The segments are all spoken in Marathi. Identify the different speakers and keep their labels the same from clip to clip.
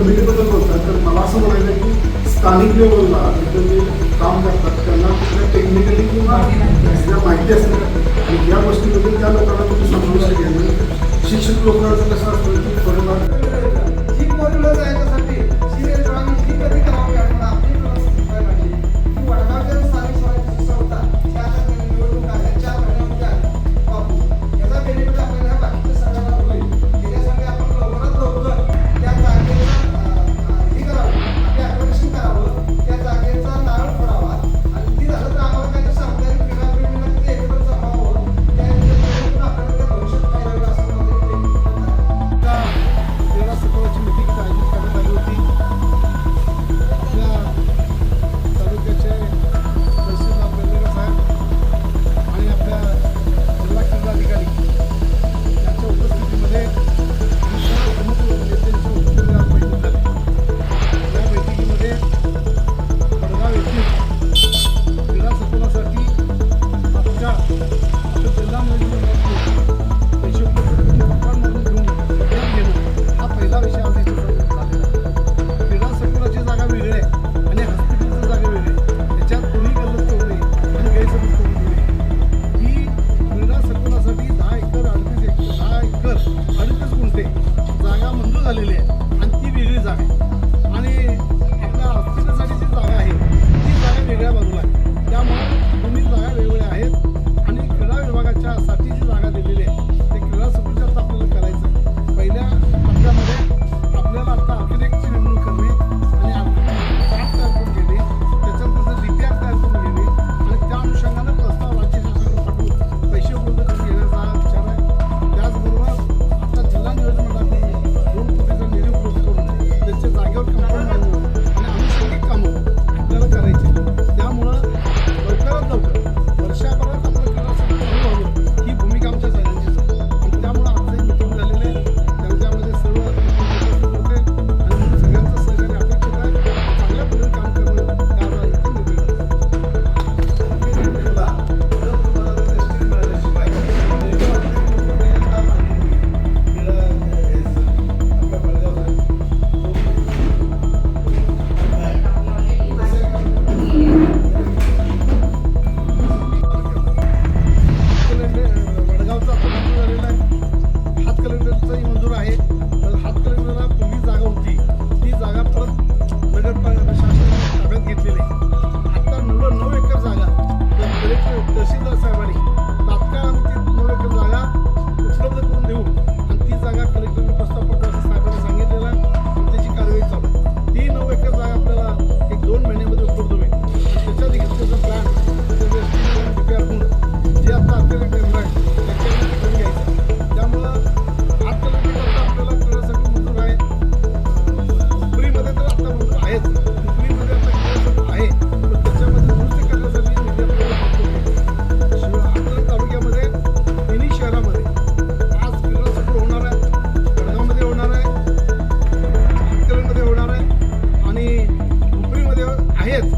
Speaker 1: कमिटीबद्दल बोलतात तर मला असं म्हणायचं की स्थानिक लेवलला म्हणजे जे काम करतात त्यांना टेक्निकली किंवा माहिती
Speaker 2: असणार Saludos a Mari.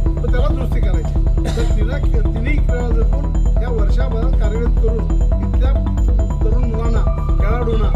Speaker 2: मग त्याला दुरुस्ती करायची. तर
Speaker 3: तिला तिन्ही खेळाडूतून या वर्षाभरात कार्यरत करून इथल्या तरुण मुलांना खेळाडूंना